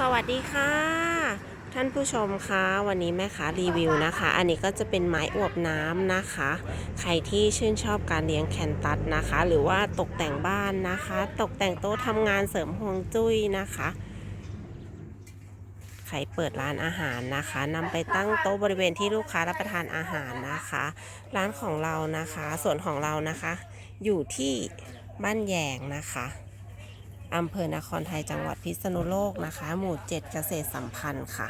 สวัสดีค่ะ ท่านผู้ชมคะวันนี้แม่ค้ารีวิวนะคะ อันนี้ก็จะเป็นไม้อวบน้ำนะคะ ใครที่ชื่นชอบการเลี้ยงแคนตัสนะคะ หรือว่าตกแต่งบ้านนะคะ ตกแต่งโต๊ะทำงานเสริมฮวงจุ้ยนะคะใครเปิดร้านอาหารนะคะนำไปตั้งโต๊ะบริเวณที่ลูกค้ารับประทานอาหารนะคะ ร้านของเรานะคะ ส่วนของเรานะคะ อยู่ที่บ้านแยงนะคะ อำเภอนครไทยจังหวัดพิษณุโลกนะคะ หมู่ 7 เกษตรสัมพันธ์ค่ะ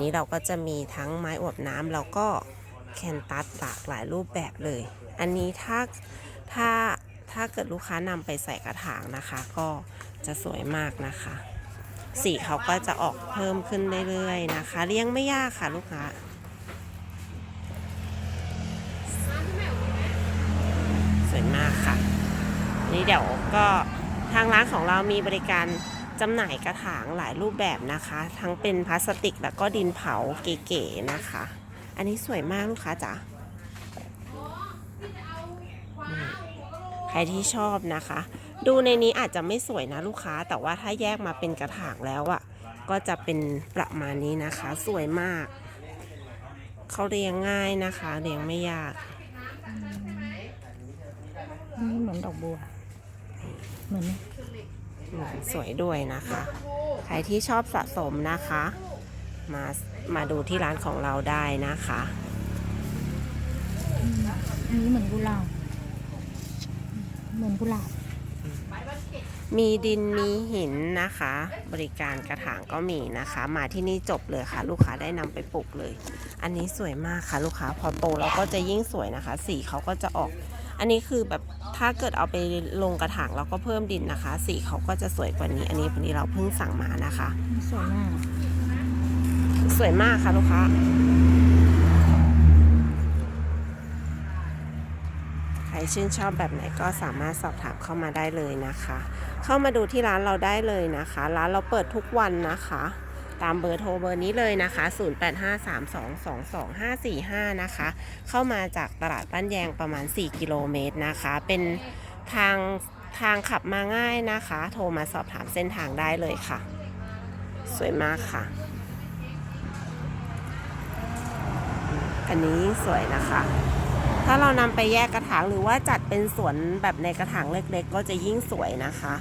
นี้เราก็จะมีทั้งไม้อวบน้ำแล้วก็แคนตัสหลากหลายรูปแบบเลย อันนี้ถ้าถ้าถ้าเกิดลูกค้านำไปใส่กระถางนะคะ ก็จะสวยมากนะคะ สีเขาก็จะออกเพิ่มขึ้นเรื่อยๆนะคะ เลี้ยงไม่ยากค่ะลูกค้าสวยมากค่ะ นี่เดี๋ยวก็ ทางร้านของเรามีบริการจำหน่ายกระถางหลายรูปแบบนะคะ ทั้งเป็นพลาสติกแล้วก็ดินเผาเก๋ๆนะคะ อันนี้สวยมากลูกค้าจ๋านี่ใครที่ชอบนะคะ ดูในนี้อาจจะไม่สวยนะลูกค้า แต่ว่าถ้าแยกมาเป็นกระถางแล้วอะ่ะ ก็จะเป็นประมาณนี้นะคะ สวยมาก เขาเรียงง่ายนะคะ เรียงไม่ยากนี่เหมือนดอกบัว เหมือนไหมอืมสวยด้วยนะคะ ใครที่ชอบสะสมนะคะ มามาดูที่ร้านของเราได้นะคะอันนี้เหมือนกุหลาบเหมือนกุหลาบมีดินมีหินนะคะ บริการกระถางก็มีนะคะ มาที่นี่จบเลยค่ะ ลูกค้าได้นำไปปลูกเลย อันนี้สวยมากค่ะ ลูกค้าพอโตแล้วก็จะยิ่งสวยนะคะ สีเขาก็จะออก อันนี้คือแบบถ้าเกิดเอาไปลงกระถางเราก็เพิ่มดินนะคะ สีเขาก็จะสวยกว่านี้ อันนี้วันนี้เราเพิ่งสั่งมานะคะ สวยมาก สวยมากค่ะลูกค้าใครชื่นชอบแบบไหนก็สามารถสอบถามเข้ามาได้เลยนะคะ เข้ามาดูที่ร้านเราได้เลยนะคะ ร้านเราเปิดทุกวันนะคะ ตามเบอร์โทรเบอร์นี้เลยนะคะ 0853222545 นะคะ เข้ามาจากตลาดบ้านแยงประมาณ 4 กิโลเมตรนะคะ เป็นทางทางขับมาง่ายนะคะ โทรมาสอบถามเส้นทางได้เลยค่ะ สวยมากค่ะ อันนี้สวยนะคะ ถ้าเรานำไปแยกกระถางหรือว่าจัดเป็นสวนแบบในกระถางเล็กๆ ก็จะยิ่งสวยนะคะ